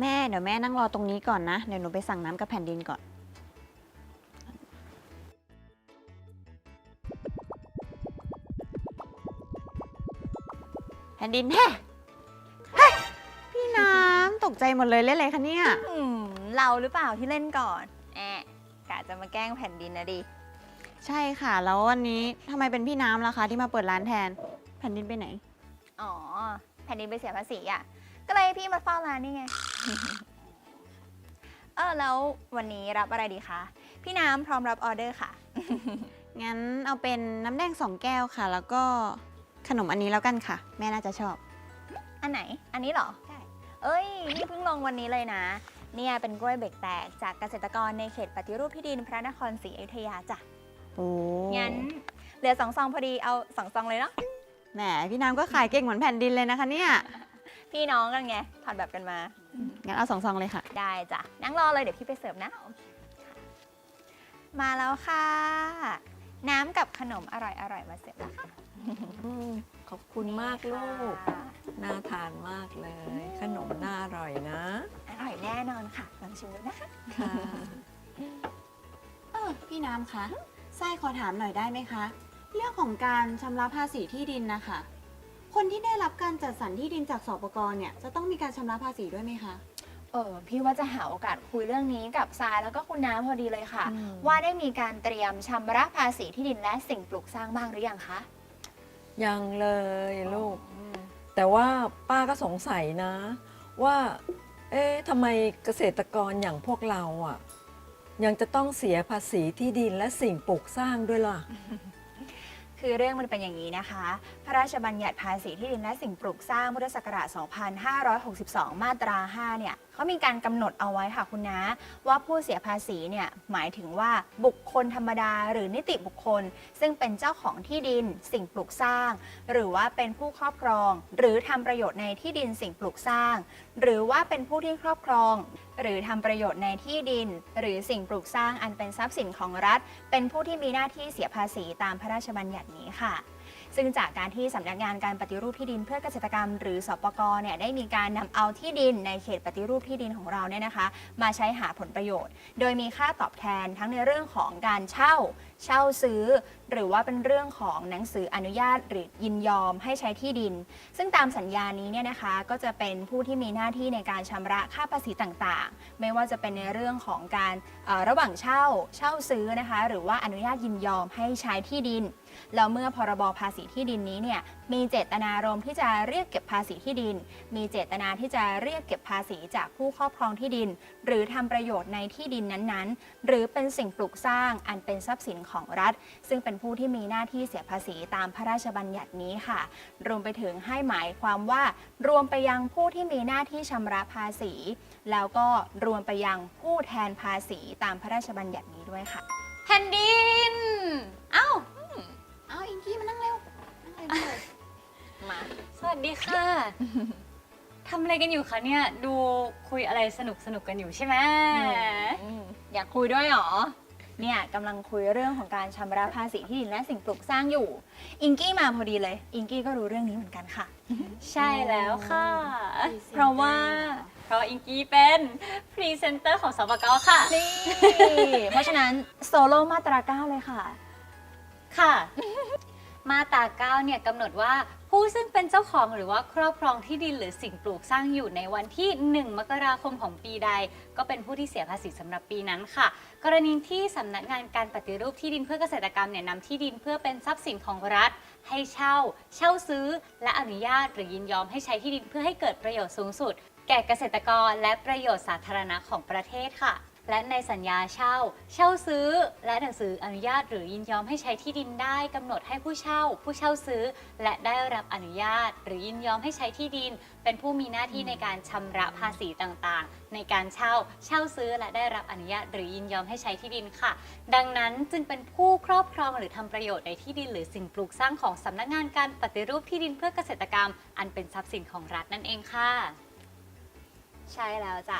แม่เดี๋ยวแม่นั่งรอตรงนี้ก่อนนะ เดี๋ยวหนูไปสั่งน้ำกับแผ่นดินก่อน แผ่นดินแฮ่เฮ้ยพี่น้ำตกใจหมดเลยเล่นอะไรคะเนี่ย อืมเราหรือเปล่าที่เล่นก่อนแอะกะจะมาแกล้งแผ่นดินนะดิ ใช่ค่ะ แล้ววันนี้ทำไมเป็นพี่น้ำล่ะคะที่มาเปิดร้านแทน แผ่นดินไปไหน อ๋อ แผ่นดินไปเสียภาษีอะ ก็เลยให้พี่มาเฝ้าร้านนี่ไง เออแล้ววันนี้รับอะไรดีคะ พี่น้ำพร้อมรับออเดอร์ค่ะ งั้นเอาเป็นน้ำแดงสองแก้วค่ะ แล้วก็ขนมอันนี้แล้วกันค่ะ แม่น่าจะชอบ อันไหน อันนี้เหรอ ใช่ เอ้ย นี่เพิ่งลงวันนี้เลยนะ เนี่ยเป็นกล้วยเบรกแตกจากเกษตรกรในเขตปฏิรูปที่ดินพระนครศรีอยุธยาจ้ะ โอ้งั้นเหลือสองซองพอดี เอาสองซองเลยเนาะ แหมพี่น้ำก็ขายเก่งเหมือนแผ่นดินเลยนะคะเนี่ย พี่น้องกันไงถอดแบบกันมา งั้นเอาสองซองเลยค่ะ ได้จ้ะนั่งรอเลยเดี๋ยวพี่ไปเสิร์ฟนะ มาแล้วค่ะ น้ำกับขนมอร่อยๆมาเสิร์ฟแล้วค่ะอืมขอบคุณมากลูกค่ะน่าทานมากเลย ขนมน่าอร่อยนะ อร่อยแน่นอนค่ะลองชิมดูนะคะค่ะ เออพี่น้ำคะไส้ขอถามหน่อยได้ไหมคะ เรื่องของการชำระภาษีที่ดินนะคะ คนที่ได้รับการจัดสรรที่ดินจากสปกรเนี่ยจะต้องมีการชำระภาษีด้วยไหมคะ เออพี่ว่าจะหาโอกาสคุยเรื่องนี้กับทรายแล้วก็คุณน้ำพอดีเลยค่ะ อืม ว่าได้มีการเตรียมชำระภาษีที่ดินและสิ่งปลูกสร้างบ้างหรือยังคะยังเลยลูกแต่ว่าป้าก็สงสัยนะ ว่า เอ๊ะทำไมเกษตรกรอย่างพวกเราอะ ยังจะต้องเสียภาษีที่ดินและสิ่งปลูกสร้างด้วยล่ะ คือเรื่องมันเป็นอย่างนี้นะคะ พระราชบัญญัติภาษีที่ดินและสิ่งปลูกสร้างพุทธศักราช 2562 มาตรา 5 เนี่ย เขามีการกำหนดเอาไว้ค่ะคุณนะ ว่าผู้เสียภาษีเนี่ยหมายถึงว่าบุคคลธรรมดา หรือนิติบุคคล ซึ่งเป็นเจ้าของที่ดินสิ่งปลูกสร้าง หรือว่าเป็นผู้ครอบครอง หรือทำประโยชน์ในที่ดินสิ่งปลูกสร้าง หรือว่าเป็นผู้ที่ครอบครอง หรือทำประโยชน์ในที่ดิน หรือสิ่งปลูกสร้างอันเป็นทรัพย์สินของรัฐ เป็นผู้ที่มีหน้าที่เสียภาษีตามพระราชบัญญัตินี้ค่ะ ซึ่งจากการที่สำนักงานการปฏิรูปที่ดินเพื่อเกษตรกรรม หรือสปกเนี่ยได้มีการนำเอาที่ดินในเขตปฏิรูปที่ดินของเราเนี่ยนะคะ มาใช้หาผลประโยชน์ โดยมีค่าตอบแทนทั้งในเรื่องของการเช่า เช่าซื้อ หรือว่าเป็นเรื่องของหนังสืออนุญาตหรือยินยอมให้ใช้ที่ดิน ซึ่งตามสัญญานี้เนี่ยนะคะก็จะเป็นผู้ที่มีหน้าที่ในการชำระค่าภาษีต่างๆ ไม่ว่าจะเป็นในเรื่องของการระหว่างเช่าเช่าซื้อนะคะ หรือว่าอนุญาตยินยอมให้ใช้ที่ดินแล้วเมื่อพรบภาษีที่ดินนี้เนี่ย มีเจตนารมณ์ที่จะเรียกเก็บภาษีที่ดิน มีเจตนาที่จะเรียกเก็บภาษีจากผู้ครอบครองที่ดิน หรือทำประโยชน์ในที่ดินนั้นๆ หรือเป็นสิ่งปลูกสร้างอันเป็นทรัพย์สินของรัฐ ซึ่งเป็นผู้ที่มีหน้าที่เสียภาษีตามพระราชบัญญัตินี้ค่ะ รวมไปถึงให้หมายความว่ารวมไปยังผู้ที่มีหน้าที่ชำระภาษี แล้วก็รวมไปยังผู้แทนภาษีตามพระราชบัญญัตินี้ด้วยค่ะ แผ่นดิน เอ้าเอา วัสดีค่ะ ทำอะไรกันอยู่คะเนี่ย ดูคุยอะไรสนุกสนุกๆกันอยู่ใช่ไหมอืมอยากคุยด้วยเหรอ เนี่ยกำลังคุยเรื่องของการชำระภาษีที่ดินและสิ่งปลูกสร้างอยู่ อิงกี้มาพอดีเลย อิงกี้ก็รู้เรื่องนี้เหมือนกันค่ะ ใช่แล้วค่ะ เพราะว่า เพราะอิงกี้เป็นพรีเซนเตอร์ของสปกค่ะ นี่ เพราะฉะนั้นโซโล่มาตราเก้าเลยค่ะ ค่ะ มาตราเก้าเนี่ยกำหนดว่าผู้ซึ่งเป็นเจ้าของหรือว่าครอบครองที่ดินหรือสิ่งปลูกสร้างอยู่ในวันที่ 1 มกราคมของปีใด ก็เป็นผู้ที่เสียภาษีสำหรับปีนั้นค่ะ กรณีที่สำนักงานการปฏิรูปที่ดินเพื่อเกษตรกรรมเนี่ยนำที่ดินเพื่อเป็นทรัพย์สินของรัฐ ให้เช่า เช่าซื้อ และอนุญาต หรือยินยอมให้ใช้ที่ดินเพื่อให้เกิดประโยชน์สูงสุด แก่เกษตรกรและประโยชน์สาธารณะของประเทศค่ะ และในสัญญาเช่า เช่าซื้อ และหนังสืออนุญาตหรือยินยอมให้ใช้ที่ดินได้กำหนดให้ผู้เช่า ผู้เช่าซื้อ และได้รับอนุญาต หรือยินยอมให้ใช้ที่ดิน เป็นผู้มีหน้าที่ในการชำระภาษีต่างๆ ในการเช่า เช่าซื้อและได้รับอนุญาต หรือยินยอมให้ใช้ที่ดินค่ะ ดังนั้นจึงเป็นผู้ครอบครองหรือทำประโยชน์ในที่ดิน หรือสิ่งปลูกสร้างของสำนักงานการปฏิรูปที่ดินเพื่อเกษตรกรรม อันเป็นทรัพย์สินของรัฐนั่นเองค่ะ ใช่แล้วจ้ะ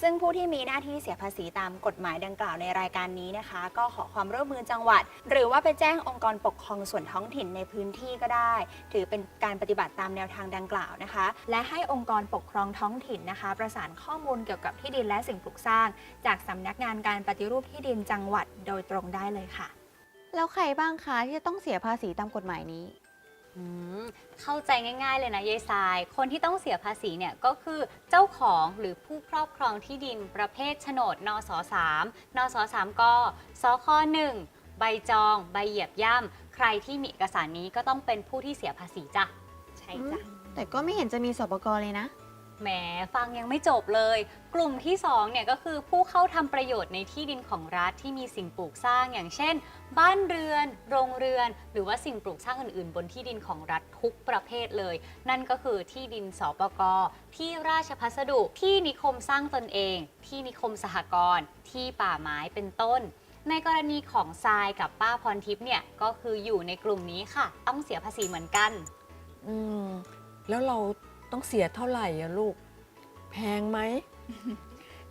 ซึ่งผู้ที่มีหน้าที่เสียภาษีตามกฎหมายดังกล่าวในรายการนี้นะคะ ก็ขอความร่วมมือจังหวัด หรือว่าไปแจ้งองค์กรปกครองส่วนท้องถิ่นในพื้นที่ก็ได้ ถือเป็นการปฏิบัติตามแนวทางดังกล่าวนะคะ และให้องค์กรปกครองท้องถิ่นนะคะ ประสานข้อมูลเกี่ยวกับที่ดินและสิ่งปลูกสร้าง จากสำนักงานการปฏิรูปที่ดินจังหวัดโดยตรงได้เลยค่ะ แล้วใครบ้างคะที่จะต้องเสียภาษีตามกฎหมายนี้ อืมเข้าใจง่าย ๆ เลยนะยายทราย คนที่ต้องเสียภาษีเนี่ยก็คือเจ้าของหรือผู้ครอบครองที่ดินประเภทโฉนดนส3นส3กสค1ใบจอง ใบเหยียบย่ำใครที่มีเอกสารนี้ก็ต้องเป็นผู้ที่เสียภาษีจ้ะ ใช่จ้ะ แต่ก็ไม่เห็นจะมีสปกรเลยนะ แหมฟังยังไม่จบเลย กลุ่มที่2เนี่ยก็คือผู้เข้าทำประโยชน์ในที่ดินของรัฐที่มีสิ่งปลูกสร้างอย่างเช่น บ้านเรือน โรงเรือน หรือว่าสิ่งปลูกสร้างอื่นๆ บนที่ดินของรัฐทุกประเภทเลย นั่นก็คือที่ดินสปกที่ราชพัสดุ ที่นิคมสร้างตนเอง ที่นิคมสหกรณ์ที่ป่าไม้เป็นต้นในกรณีของทรายกับป้าพรทิพย์เนี่ยก็คืออยู่ในกลุ่มนี้ค่ะ ต้องเสียภาษีเหมือนกัน อืม แล้วเรา ต้องเสียเท่าไหร่อะลูก แพงไหม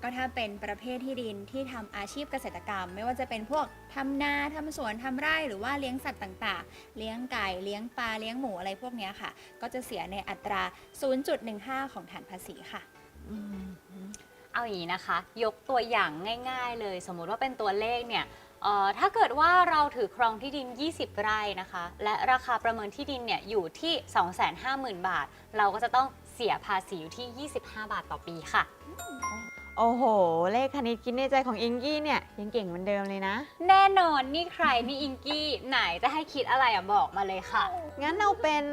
ก็ถ้าเป็นประเภทที่ดินที่ทำอาชีพเกษตรกรรม ไม่ว่าจะเป็นพวกทำนาทำสวนทำไร่หรือว่าเลี้ยงสัตว์ต่างๆ เลี้ยงไก่เลี้ยงปลาเลี้ยงหมูอะไรพวกเนี้ยค่ะ ก็จะเสียในอัตรา 0.15 ของฐานภาษีค่ะ อืมเอาอย่างนี้นะคะ ยกตัวอย่างง่าย ๆ เลย สมมุติว่าเป็นตัวเลขเนี่ย เอ่อถ้าเกิดว่าเราถือครองที่ดิน 20 ไร่นะคะ และราคาประเมินที่ดินเนี่ยอยู่ที่ 250,000 บาท เราก็จะต้องเสียภาษีอยู่ที่ 25 บาทต่อปีค่ะ โอ้โห เลขคณิตคิดในใจของอิงกี้เนี่ย ยังเก่งเหมือนเดิมเลยนะ แน่นอนนี่ใครนี่อิงกี้ไหนจะให้คิดอะไรอะบอกมาเลยค่ะ งั้นเอาเป็น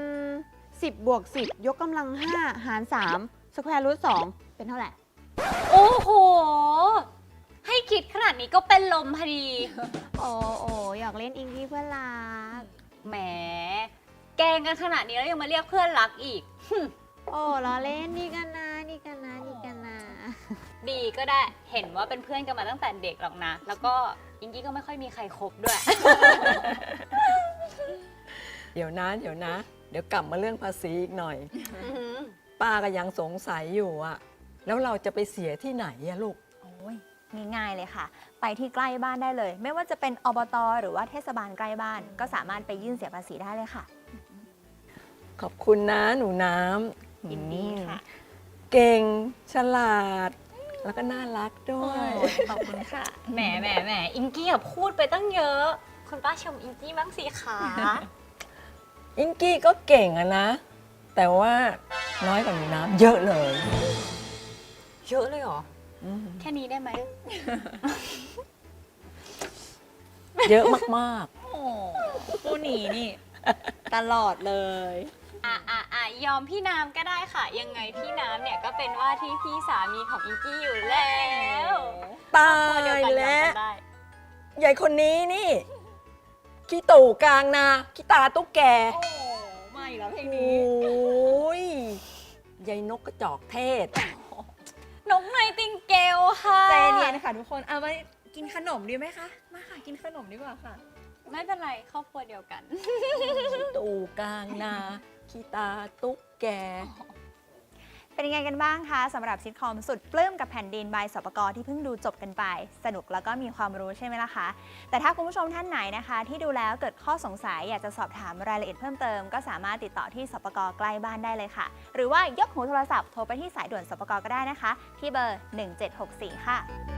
10บวก10 ยกกำลัง 5 หาร3สแควร์รูท2เป็นเท่าไหร่ โอ้โหให้ คิดขนาดนี้ก็เป็นลมพอดี โอ้โอ้อยากเล่นอิงกี้เพื่อนรัก แหม แกล้งกันขนาดนี้แล้วยังมาเรียกเพื่อนรักอีก โอ้ล้อเล่นดีกันนะดีกันนะดีกันนะดีก็ได้ เห็นว่าเป็นเพื่อนกันมาตั้งแต่เด็กหรอกนะ แล้วก็อิงกี้ก็ไม่ค่อยมีใครคบด้วย เดี๋ยวนะ เดี๋ยวนะ เดี๋ยวกลับมาเรื่องภาษีอีกหน่อย ป้าก็ยังสงสัยอยู่อะแล้วเราจะไปเสียที่ไหนอะลูกโอ้ย ง่ายๆเลยค่ะ ไปที่ใกล้บ้านได้เลย ไม่ว่าจะเป็นอบต หรือว่าเทศบาลใกล้บ้าน ก็สามารถไปยื่นเสียภาษีได้เลยค่ะ ขอบคุณนะหนูน้ำยินดีค่ะ เก่งฉลาด แล้วก็น่ารักด้วย ขอบคุณค่ะ แหมแหมแหมอิงกี้อะพูดไปตั้งเยอะ คุณป้าชมอิงกี้บ้างสิคะอิงกี้ก็เก่งอะนะ แต่ว่าน้อยกว่าหนูน้ำเยอะเลย เยอะเลยเหรออืม แค่นี้ได้ไหมเยอะมากโอ้ผู้หนีนี่ ตลอดเลย อะอะอะยอมพี่น้ำก็ได้ค่ะ ยังไงพี่น้ำเนี่ยก็เป็นว่าที่พี่สามีของอิงกี้อยู่แล้วๆ ตาตัวเดียวยกันแล้วยอมกันได้ ใหญ่คนนี้นี่ ขี้ตู่กลางนาขี้ตาตุ๊กแก โอ้มาอีกแล้วเพลงโอนี้้ยยายนกกระจอกเทศ นกไนติงเกลค่ะใจเย็นค่ะทุกคนเอามากินขนมดีไหมคะ มาค่ะกินขนมดีกว่าค่ะ ไม่เป็นไรครอบครัวเดียวกันขี้ตู่กลางนาขี้ตาตุ๊กแก เป็นยังไงกันบ้างคะสำหรับซิทคอมสุดปลื้มกับแผ่นดินบายสปกรที่เพิ่งดูจบกันไป สนุกแล้วก็มีความรู้ใช่ไหมล่ะคะ แต่ถ้าคุณผู้ชมท่านไหนนะคะ ที่ดูแล้วเกิดข้อสงสัยอยากจะสอบถามรายละเอียดเพิ่มเติม ก็สามารถติดต่อที่สปกรใกล้บ้านได้เลยค่ะ หรือว่ายกหูโทรศัพท์โทรไปที่สายด่วนสปกรก็ได้นะคะ ที่เบอร์ 1764 ค่ะ